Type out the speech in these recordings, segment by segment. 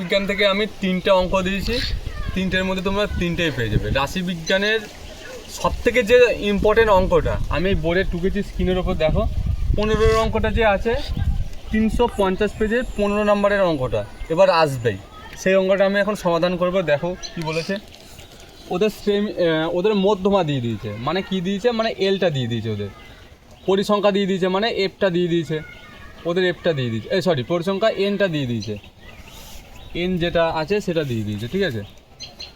বিজ্ঞান থেকে আমি তিনটে অঙ্ক দিয়েছি। তিনটের মধ্যে তোমরা তিনটেই পেয়ে যাবে। রাশি বিজ্ঞানের সব থেকে যে ইম্পর্টেন্ট অঙ্কটা, আমি বোর্ডে টুকেছি স্ক্রিনের ওপর দেখো। পনেরোর অঙ্কটা যে আছে, তিনশো পঞ্চাশ পেজের পনেরো নম্বরের অঙ্কটা। এবার আসবেই। সেই অঙ্কটা আমি এখন সমাধান করব। দেখো কি বলেছে। ওদের সেম ওদের মধ্যমা দিয়ে দিয়েছে। মানে কি দিয়েছে? মানে এলটা দিয়ে দিয়েছে ওদের। পরিসংখ্যা দিয়ে দিয়েছে মানে এফটা দিয়ে দিয়েছে। ওদের এফটা দিয়ে দিয়েছে। এই সরি পরিসংখ্যা এনটা দিয়ে দিয়েছে। এন যেটা আছে সেটা দিয়ে দিয়েছে, ঠিক আছে?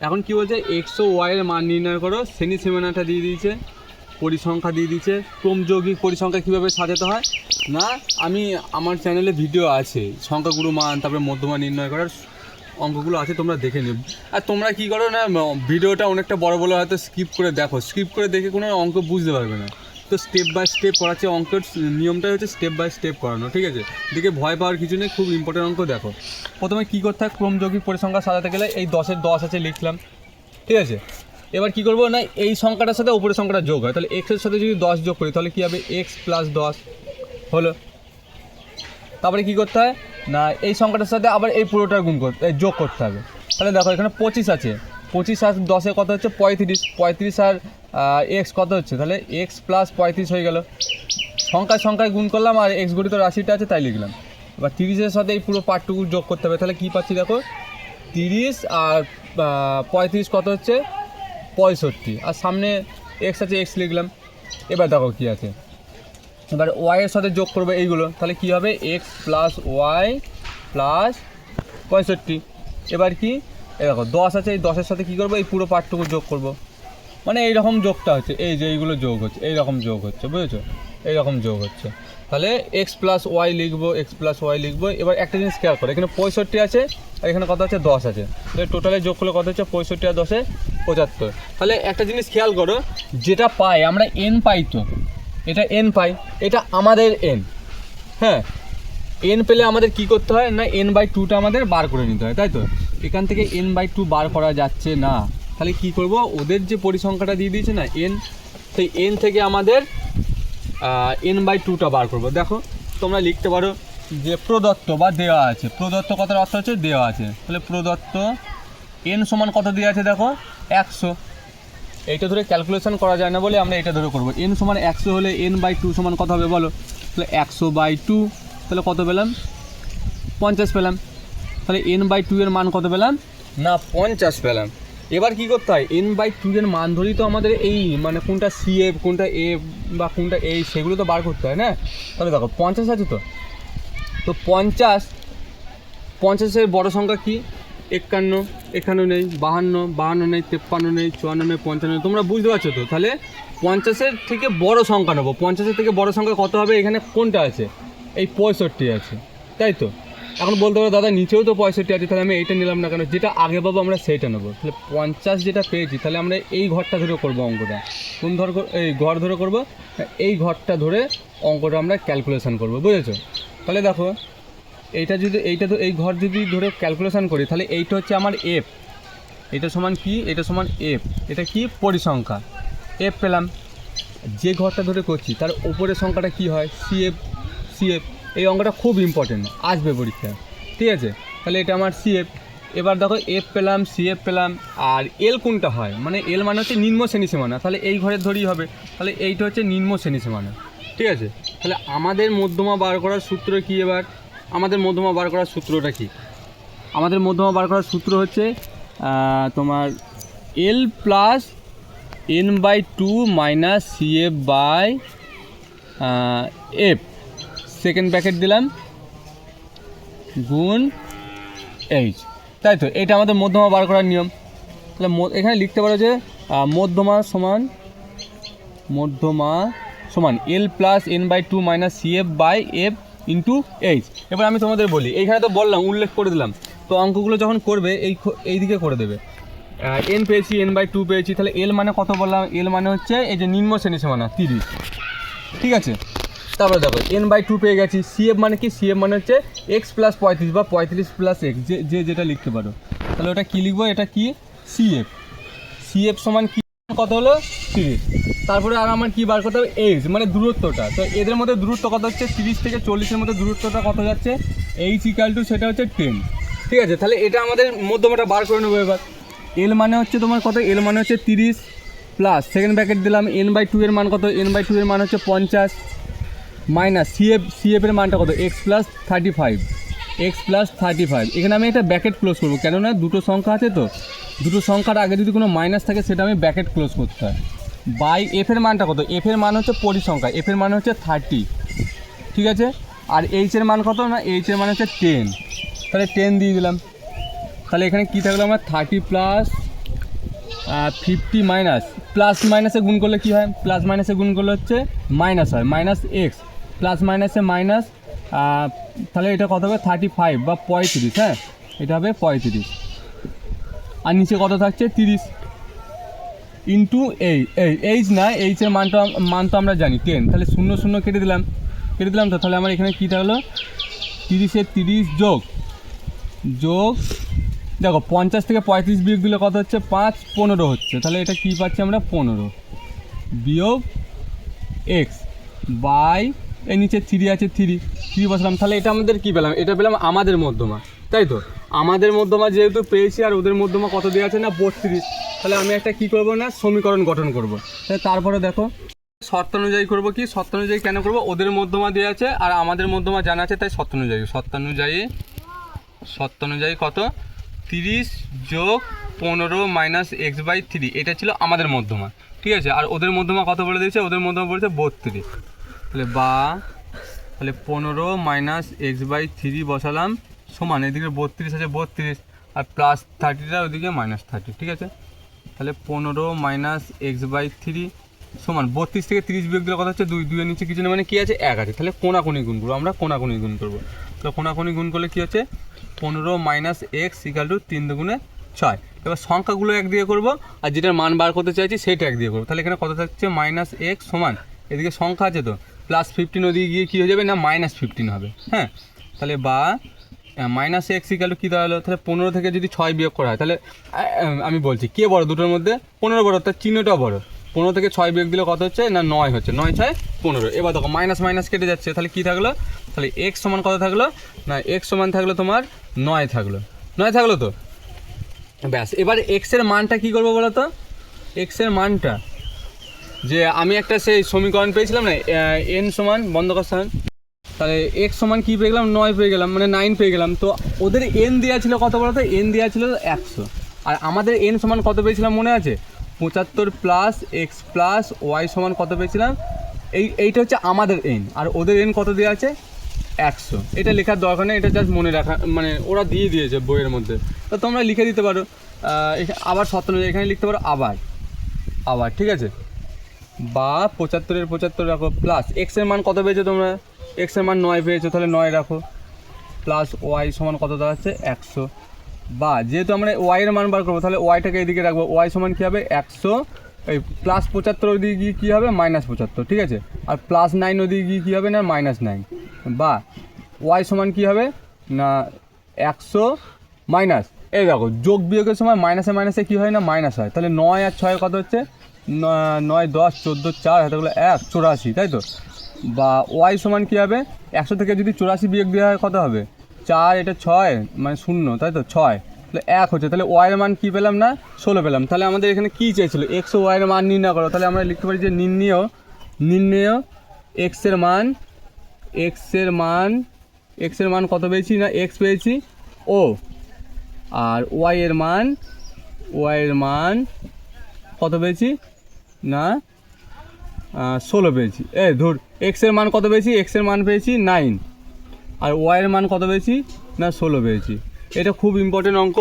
এখন কি বলছে? এক্সো ওয়াইয়ের মান নির্ণয় করো শ্রেণি সীমানাটা দিয়ে দিয়েছে, পরিসংখ্যা দিয়ে দিয়েছে, ক্রমযৌগিক পরিসংখ্যা কীভাবে সাজাতে হয়? না, আমি, আমার চ্যানেলে ভিডিও আছে সংখ্যাগুলো মান, তারপরে মধ্যমা নির্ণয় করার অঙ্কগুলো আছে, তোমরা দেখে নিও। আর তোমরা কি করো না ভিডিওটা অনেকটা বড় বড় হয়তো স্কিপ করে দেখো স্কিপ করে দেখে কোনো অঙ্ক বুঝতে পারবে না। তো স্টেপ বাই স্টেপ করাচ্ছে অঙ্কের, নিয়মটাই হচ্ছে স্টেপ বাই স্টেপ করানো, ঠিক আছে? দেখে ভয় পাওয়ার কিছু নেই, খুব ইম্পর্টেন্ট অঙ্ক দেখো। প্রথমে কী করতে হয়? ক্রমযৌগিক পরিসংখ্যা সাজাতে গেলে এই দশের দশ আছে লিখলাম, ঠিক আছে? এবার কি করব? না, এই সংখ্যাটার সাথে উপরের সংখ্যাটা যোগ হয়। তাহলে এক্সের সাথে যদি দশ যোগ করি, তাহলে কী হবে? এক্স প্লাস দশ হলো। তারপরে কী করতে হয়? না, এই সংখ্যাটার সাথে আবার এই পুরোটার গুণ করতে যোগ করতে হবে। তাহলে দেখো, এখানে পঁচিশ আছে। পঁচিশ আর দশে কত হচ্ছে? পঁয়ত্রিশ। পঁয়ত্রিশ আর এক্স কত হচ্ছে? তাহলে এক্স প্লাস পঁয়ত্রিশ হয়ে গেল। সংখ্যায় সংখ্যায় গুণ করলাম আর এক্স গণিত রাশিটা আছে তাই লিখলাম। এবার তিরিশের সাথে এই পুরো পার্টটুকু যোগ করতে হবে। তাহলে কী পাচ্ছি দেখো? তিরিশ আর পঁয়ত্রিশ কত হচ্ছে? পঁয়ষট্টি। আর সামনে এক্স আছে এক্স লিখলাম। এবার দেখো কী আছে। এবার ওয়াইয়ের সাথে যোগ করবে এইগুলো। তাহলে কী হবে? এক্স প্লাস ওয়াই প্লাস পঁয়ষট্টি। এবার কি? এই দেখো, দশ আছে, এই দশের সাথে কী করব? এই পুরো পার্টটুকু যোগ করব। মানে এইরকম যোগটা হচ্ছে। এই যে এইগুলো যোগ হচ্ছে, এইরকম যোগ হচ্ছে, বুঝেছ? এইরকম যোগ হচ্ছে। তাহলে এক্স প্লাস ওয়াই লিখব এক্স প্লাস ওয়াই লিখব। এবার একটা জিনিস খেয়াল করো, এখানে পঁয়ষট্টি আছে, আর এখানে কত আছে? দশ আছে। তাহলে টোটালে যোগ করলে কত হচ্ছে? পঁয়ষট্টি আর দশে পঁচাত্তর। তাহলে একটা জিনিস খেয়াল করো, যেটা পাই, আমরা এন পাই তো। এটা এন পাই, এটা আমাদের এন হ্যাঁ? এন পেলে আমাদের কি করতে হয় না? এন বাই টুটা আমাদের বার করে নিতে হয়, তাই তো? এখান থেকে এন বাই টু বার করা যাচ্ছে না। তাহলে কি করব? ওদের যে পরিসংখ্যাটা দিয়ে দিয়েছে না এন সেই এন থেকে আমাদের এন বাই টুটা বার করব। দেখো, তোমরা লিখতে পারো যে প্রদত্ত বা দেওয়া আছে। প্রদত্ত কথার অর্থ হচ্ছে দেওয়া আছে। তাহলে প্রদত্ত এন সমান কত দেওয়া আছে দেখো? একশো। এইটা ধরে ক্যালকুলেশন করা যায় না বলে আমরা এটা ধরে করব। এন সমান একশো হলে এন বাই টু সমান কত হবে বলো? তাহলে একশো বাই টু তাহলে কত পেলাম? পঞ্চাশ পেলাম। তাহলে এন বাই টু এর মান কত পেলাম? না, পঞ্চাশ পেলাম। এবার কি করতে হয়? এন বাই টু এর মান ধরেই তো আমাদের এই মানে কোনটা সি এফ কোনটা এ বা কোনটা এই সেগুলো তো বার করতে হয় না? তাহলে দেখো, পঞ্চাশ আছে তো? তো পঞ্চাশ, পঞ্চাশের বড় সংখ্যা কি? একান্ন এখানেও নেই, বাহান্ন বাহান্ন নেই, তেপ্পান্ন নেই, চুয়ান্ন নেই, পঞ্চান্ন তোমরা বুঝতে পারছ তো? তাহলে পঞ্চাশের থেকে বড় সংখ্যা নেব। পঞ্চাশের থেকে বড় সংখ্যা কত হবে? এখানে কোনটা আছে? এই পঁয়ষট্টি আছে। তাই তো? এখন বলতে পারো, দাদা, নিচেও তো পঁয়ষট্টি আছে, তাহলে আমি এইটা নিলাম না কেন? যেটা আগে পাবো আমরা সেইটা নেব। তাহলে পঞ্চাশ যেটা পেয়েছি, তাহলে আমরা এই ঘরটা ধরে করব অঙ্কটা। কোন ধর এই ঘর ধরে করব? এই ঘরটা ধরে অঙ্কটা আমরা ক্যালকুলেশন করব, বুঝেছ? তাহলে দেখো, এইটা যদি, এইটা তো এই ঘর যদি ধরে ক্যালকুলেশন করি, তাহলে এইটা হচ্ছে আমার এফ এটা সমান কি? এটা সমান এফ এটা কি? পরিসংখ্যা। এফ পেলাম। যে ঘরটা ধরে করছি, তার উপরের সংখ্যাটা কি হয়? সিএফ সিএফ এই অঙ্কটা খুব ইম্পর্টেন্ট আসবে পরীক্ষা। ঠিক আছে? তাহলে এটা আমার সিএফ এবার দেখো এফ পেলাম সিএফ পেলাম, আর এল কোনটা হয়? মানে এল মানে হচ্ছে নিম্ন শ্রেণি সীমানা। তাহলে এই ঘরের ধরেই হবে। তাহলে এইটা হচ্ছে নিম্ন শ্রেণি সীমানা। ঠিক আছে? তাহলে আমাদের মধ্যমা বার করার সূত্র কি এবার? আমাদের মধ্যমা বার করার সূত্রটা কি? আমাদের মধ্যমা বার করার সূত্র হচ্ছে তোমার L plus N by two minus C F by F second bracket দিলাম। গুণ এইচ। তাই তো, এটা আমাদের মধ্যমা বার করার নিয়ম। তাহলে এখানে লিখতে পারো যে মধ্যমা সমান মধ্যমা সমান L plus N by two minus C F by F into H এবার আমি তোমাদের বলি, এইখানে তো বললাম, উল্লেখ করে দিলাম। তো অঙ্কগুলো যখন করবে, এই খ- এই দিকে করে দেবে। এন পেয়েছি এন বাই টু পেয়েছি, তাহলে এল মানে কত বললাম? এল মানে হচ্ছে, এই যে নিম্ন শ্রেণি সীমানা, তিরিশ। ঠিক আছে? তারপরে দেখো এন বাই টু পেয়ে গেছি। সিএফ মানে কি? সিএফ মানে হচ্ছে এক্স প্লাস পঁয়ত্রিশ বা পঁয়ত্রিশ প্লাস এক্স যে যে যেটা লিখতে পারো। তাহলে ওটা কী লিখব? এটা কি? সিএফ সিএফ সমান কি? কত হলো? তিরিশ। তারপরে আর আমার কি বার করতে হবে? এইচ মানে দূরত্বটা। তো এদের মধ্যে দূরত্ব কত হচ্ছে? তিরিশ থেকে চল্লিশের মধ্যে দূরত্বটা কত যাচ্ছে? এইচ ইকাল টু সেটা হচ্ছে টেন ঠিক আছে? তাহলে এটা আমাদের মধ্যমাটা বার করে নেব এবার। এল মানে হচ্ছে তোমার কত? এল মানে হচ্ছে তিরিশ প্লাস সেকেন্ড ব্র্যাকেট দিলাম এন বাই টু এর মান কত? এন বাই টু এর মান হচ্ছে পঞ্চাশ। মাইনাস সিএফ সিএফ এর মানটা কত? X plus thirty five x plus thirty five এখানে আমি একটা ব্যাকেট ক্লোজ করব। কেননা দুটো সংখ্যা আছে তো। দুটো সংখ্যার আগে যদি কোনো মাইনাস থাকে, সেটা আমি ব্যাকেট ক্লোজ করতে হয়। বাই এফ এর মানটা কত? এফ এর মান হচ্ছে পরিসংখ্যা। এফ এর মান হচ্ছে থার্টি ঠিক আছে? আর এইচ এর মান কত? না এইচ এর মান হচ্ছে টেন তাহলে টেন দিয়ে দিলাম। তাহলে এখানে কী থাকল আমার? Thirty plus fifty minus plus মাইনাসে গুণ করলে কী হয়? প্লাস মাইনাসে গুণ করলে হচ্ছে মাইনাস হয়। মাইনাস এক্স প্লাস মাইনাসে মাইনাস তাহলে এটা কত হবে? থার্টি ফাইভ বা পঁয়ত্রিশ হ্যাঁ? এটা হবে পঁয়ত্রিশ। আর নিচে কত থাকছে? তিরিশ। ইন্টু এই এই এইচ না এইচের মানটা মান তো আমরা জানি টেন তাহলে শূন্য শূন্য কেটে দিলাম। কেটে দিলাম তো? তাহলে আমার এখানে কী থাকল? তিরিশে তিরিশ যোগ যোগ, দেখো, পঞ্চাশ থেকে পঁয়ত্রিশ বিয়োগ দিলে কত হচ্ছে? পাঁচ, পনেরো হচ্ছে। তাহলে এটা কী পাচ্ছি আমরা? পনেরো। বিয়োগ এক্স বাই এর নিচে থ্রি আছে থ্রি থ্রি বসলাম। তাহলে এটা আমাদের কী পেলাম? এটা পেলাম আমাদের মধ্যমা। তাই তো? আমাদের মধ্যমা যেহেতু পেয়েছি আর ওদের মধ্যমা কত দেওয়া আছে না? বত্রিশ। তাহলে আমি একটা কী করব না? সমীকরণ গঠন করব। তাহলে তারপরে দেখো, শর্ত অনুযায়ী করব কি? শর্ত অনুযায়ী কেন করব? ওদের মধ্যমা দেওয়া আছে আর আমাদের মধ্যমা জানা আছে, তাই শর্ত অনুযায়ী। শর্ত অনুযায়ী শর্ত অনুযায়ী কত? তিরিশ যোগ পনেরো মাইনাস এক্স বাই থ্রি। এটা ছিল আমাদের মধ্যমা। ঠিক আছে? আর ওদের মধ্যমা কত বলে দিয়েছে? ওদের মধ্যমা বলেছে বত্রিশ। তাহলে বা, তাহলে পনেরো মাইনাস এক্স বাই থ্রি বসালাম, সমান, এদিকে বত্রিশ আছে বত্রিশ, আর প্লাস থার্টিটা ওদিকে মাইনাস থার্টি ঠিক আছে? তাহলে পনেরো মাইনাস এক্স বাই থ্রি সমান, বত্রিশ থেকে তিরিশ বিয়োগ দিলে কথা হচ্ছে? দুই, দুইয়ের নিচে কিছু মানে কী আছে? এক আছে। তাহলে কোনাকুনি গুণ করব আমরা, কোনাকুনি গুণ করব। তাহলে কোনাকুনি গুণ করলে কী হচ্ছে? পনেরো মাইনাস এক্স ইকাল টু তিন দুগুণে ছয়। এবার সংখ্যাগুলো এক দিয়ে করব, আর যেটার মান বার করতে চাইছি, সেটা এক দিয়ে করব। তাহলে এখানে কত থাকছে? মাইনাস এক্স সমান, এদিকে সংখ্যা আছে তো। প্লাস ফিফটিন ওদিকে গিয়ে কী হয়ে যাবে? না মাইনাস ফিফটিন হবে। হ্যাঁ? তাহলে বা মাইনাস এক্স ইকাল কী দাঁড়াল? তাহলে পনেরো থেকে যদি ছয় বিয়োগ করা হয়, তাহলে আমি বলছি, কে বড় দুটোর মধ্যে? পনেরো বড়, তার চিহ্নটাও বড়। পনেরো থেকে ছয় বিয়োগ দিলে কত হচ্ছে? না, নয় হচ্ছে। নয়, ছয়, পনেরো। এবার দেখো মাইনাস মাইনাস কেটে যাচ্ছে। তাহলে কী থাকল? তাহলে এক্স সমান কত থাকল? না এক্স সমান থাকল তোমার নয় থাকল। নয় থাকল তো? ব্যাস, এবার এক্সের মানটা কী করব বলো তো? এক্সের মানটা যে আমি একটা সেই সমীকরণ পেয়েছিলাম না এন সমান বন্ধকর স্থান। তাহলে এক্স সমান কী পেয়ে গেলাম? নয় পেয়ে গেলাম মানে নাইন পেয়ে গেলাম। তো ওদের এন দেওয়া ছিল কত বলতো এন দেওয়া ছিল একশো। আর আমাদের এন সমান কত পেয়েছিলাম মনে আছে? পঁচাত্তর প্লাস এক্স প্লাস ওয়াই সমান কত পেয়েছিলাম? এই, এইটা হচ্ছে আমাদের এন। আর ওদের এন কত দেওয়া আছে? একশো। এটা লেখার দরকার নেই, এটা জাস্ট মনে রাখা মানে ওরা দিয়ে দিয়েছে বইয়ের মধ্যে। তো তোমরা লিখে দিতে পারো। আবার সত্য এখানে লিখতে পারো আবার। আবার, ঠিক আছে? বা পঁচাত্তরের পঁচাত্তর রাখো প্লাস এক্সের মান কত পেয়েছ তোমরা? এক্সের মান নয় পেয়েছ, তাহলে নয় রাখো। প্লাস ওয়াই সমান কত দাঁড়াচ্ছে? একশো। বা, যেহেতু আমরা ওয়াইয়ের মান বার করব, তাহলে ওয়াইটাকে এদিকে রাখব। ওয়াই সমান কী হবে? একশো। এই প্লাস পঁচাত্তর ওদিকে গিয়ে কী হবে? মাইনাস পঁচাত্তর, ঠিক আছে? আর প্লাস নাইন ওদিকে গিয়ে কী হবে না? মাইনাস নাইন বা ওয়াই সমান কী হবে? না, একশো মাইনাস এই দেখো, যোগ বিয়োগের সময় মাইনাসে মাইনাসে কী হয় না? মাইনাস হয়। তাহলে নয় আর ছয় কত হচ্ছে? নয়, দশ, চোদ্দ, চার হাতে এক, চৌরাশি, তাই তো? বা ওয়াই সমান কী হবে? একশো থেকে যদি চৌরাশি বিয়োগ দেওয়া হয় কত হবে? চার, এটা ছয় মানে শূন্য, তাই তো? ছয়। তাহলে এক হচ্ছে, তাহলে ওয়াইয়ের মান কী পেলাম না? ষোলো পেলাম। তাহলে আমাদের এখানে কী চেয়েছিল এক্স ওয়াইয়ের মান নির্ণয় করো। তাহলে আমরা লিখতে পারি যে নির্ণয় নির্ণয় এক্সের মান এক্সের মান এক্সের মান কত পেয়েছি না? এক্স পেয়েছি। ও। আর ওয়াইয়ের মান ওয়াইয়ের মান কত পেয়েছি? না? ষোলো পেয়েছি। এ, ধর এক্সের মান কত পেয়েছি? এক্সের মান পেয়েছি নাইন আর ওয়াইয়ের মান কত পেয়েছি? না, ষোলো পেয়েছি। এটা খুব ইম্পর্টেন্ট অঙ্ক।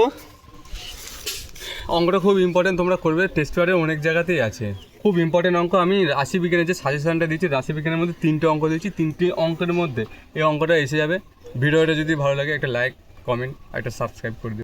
অঙ্কটা খুব ইম্পর্টেন্ট তোমরা করবে টেস্ট পেপারে অনেক জায়গাতেই আছে। খুব ইম্পর্টেন্ট অঙ্ক, আমি রাশি বিজ্ঞানের যে সাজেশনটা দিচ্ছি রাশি বিজ্ঞানের মধ্যে তিনটে অঙ্ক দিচ্ছি তিনটি অঙ্কের মধ্যে এই অঙ্কটা এসে যাবে। ভিডিওটা যদি ভালো লাগে, একটা লাইক কমেন্ট একটা সাবস্ক্রাইব করে দিও।